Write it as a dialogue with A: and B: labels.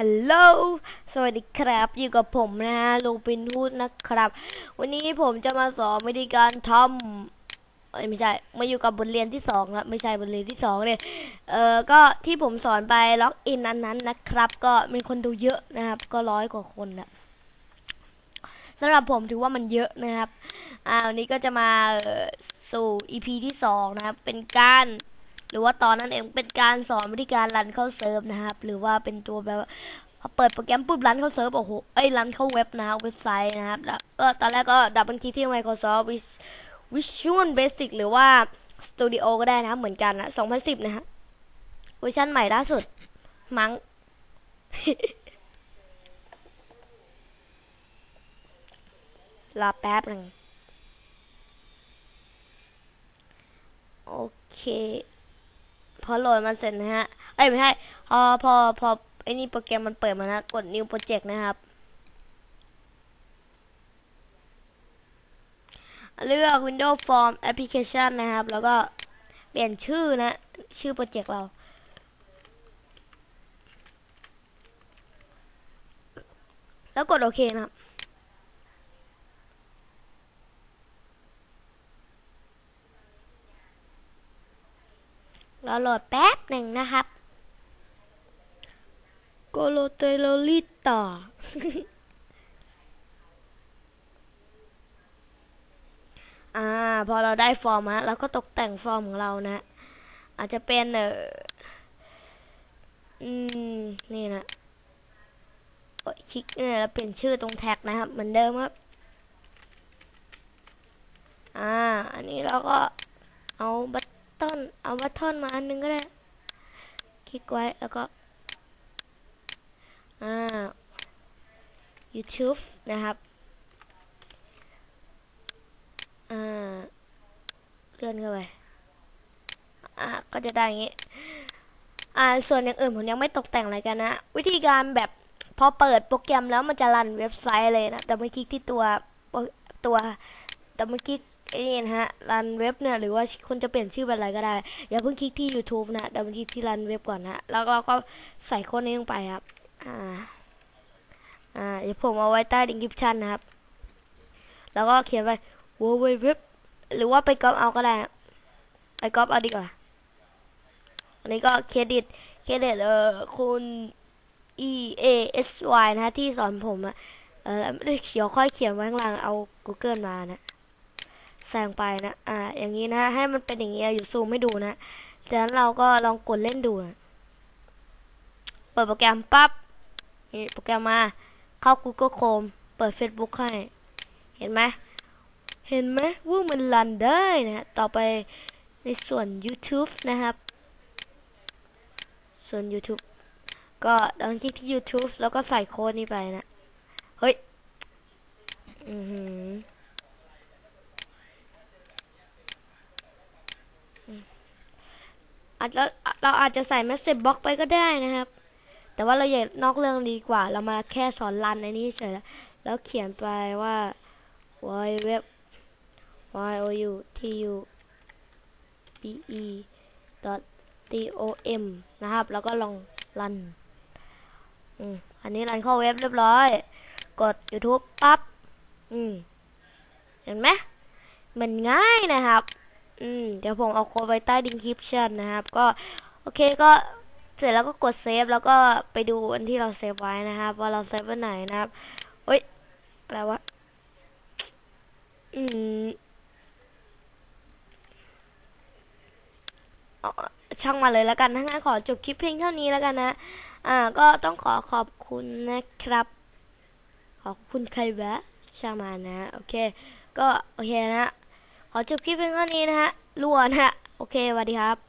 A: ฮัลโหล สวัสดีครับ อยู่กับผมนะฮะลูปินทูดนะครับ วันนี้ผมจะมาสอนวิธีการทำเอ้ยไม่ใช่ มาอยู่กับบทเรียนที่สองครับ ไม่ใช่บทเรียนที่สองเลยเออก็ที่ผมสอนไปล็อกอินอันนั้นนะครับ ก็มีคนดูเยอะนะครับ ก็ร้อยกว่าคนนะสำหรับผมถือว่ามันเยอะนะครับ อ่าวันนี้ก็จะมาเอ่อสู่ EP ที่สองนะครับ เป็นการ หรือว่าตอนนั้นเองเป็นการสอนวิธีการรันเข้าเซิร์ฟนะครับ หรือว่าเป็นตัวแบบพอเปิดโปรแกรมปุ๊บรันเข้าเซิร์ฟโอ้โหเอ้ยรันเข้าเว็บนะเว็บไซต์นะครับแล้วก็ตอนแรกก็ดับบิลคลิกที่ Microsoft Visual Basic หรือว่า Studio ก็ได้นะเหมือนกันนะ2010 นะฮะเวอร์ชันใหม่ล่าสุด มั้งรอแป๊บหนึ่งโอเค พอโหลดมาเสร็จนะฮะ เอ้ยไม่ใช่พอพอพอไอ้นี่โปรแกรมมันเปิดมานะ กด new project นะครับ เลือก Windows Form Application นะครับ แล้วก็เปลี่ยนชื่อนะ ชื่อโปรเจกต์เราแล้วกดโอเคนะครับ รอโหลดแป๊บหนึ่งนะครับโกโลเตโลลิต่อ อ่า พอเราได้ฟอร์มฮะเราก็ตกแต่งฟอร์มของเรานะ อาจจะเป็นเอออืม นี่นะกดคลิกเนี่ยแล้วเปลี่ยนชื่อตรงแท็กนะครับ เหมือนเดิมครับ อ่า อันนี้เราก็เอาบัต ต้นเอาบัตทอนมาอันนึงก็ได้ คลิกไว้แล้วก็ อ่า YouTube นะครับ อ่า เลื่อนเข้าไป อ่า ก็จะได้อย่างนี้ อ่า ส่วนอย่างอื่นผมยังไม่ตกแต่งอะไรกันนะ วิธีการแบบพอเปิดโปรแกรมแล้วมันจะรันเว็บไซต์เลยนะ แต่เมื่อคลิกที่ตัวตัวแต่เมื่อกี้ ไอ้นี่นะฮะรันเว็บเนี่ยหรือว่าคุณจะเปลี่ยนชื่อเป็นอะไรก็ได้ อย่าเพิ่งคลิกที่ YouTube นะแต่เมื่อคลิกที่รันเว็บก่อนนะแล้วเราก็ใส่โค้ดนี้ลงไปครับ อ่า อ่าเดี๋ยวผมเอาไว้ใต้ดิสคริปชันนะครับ แล้วก็เขียนไว้ w w w หรือว่าไปก๊อปเอาก็ได้ไปก๊อปเอาดีกว่า อันนี้ก็เครดิตเครดิตเอ่อคุณ E A S Y นะฮะที่สอนผมอะเออเดี๋ยวค่อยเขียนไว้ข้างล่างเอา Google มานะ แซงไปนะ อ่า อย่างนี้นะให้มันเป็นอย่างนี้อยู่ซูมให้ดูนะจากนั้นเราก็ลองกดเล่นดูนะเปิดโปรแกรมปั๊บนี่โปรแกรมมา เข้า Google Chrome เปิด Facebook ให้ เห็นไหมเห็นไหมว่ามันรันได้นะต่อไปในส่วน YouTube นะครับ ส่วน YouTube ก็ลองคลิกที่ YouTube แล้วก็ใส่โค้ดนี้ไปนะ เฮ้ย อือหือ อาจจะเราอาจจะใส่เมสเซจบล็อกไปก็ได้นะครับ แต่ว่าเราอย่านอกเรื่องดีกว่า เรามาแค่สอนรันในนี้เฉยแล้วเขียนไปว่า y web y o u t u b e c o m นะครับ แล้วก็ลองรันอืมอันนี้รันเข้าเว็บเรียบร้อย กด YouTube ปั๊บอืมเห็นไหมมันง่ายนะครับ อืมเดี๋ยวผมเอาโค้ดไว้ใต้ดิสคริปชันนะครับ ก็โอเคก็เสร็จแล้วก็กดเซฟแล้วก็ไปดูอันที่เราเซฟไว้นะครับ ว่าเราเซฟไว้ไหนนะครับเฮ้ยอะไรวะอืมช่างมาเลยแล้วกันถ้างั้นขอจบคลิปเพียงเท่านี้แล้วกันนะ อ่า ก็ต้องขอขอบคุณนะครับ ขอบคุณใครแวะช่างมานะ โอเค ก็โอเคนะ ขอจบคลิปเพียงเท่านี้นะฮะรัวนะฮะ โอเคสวัสดีครับ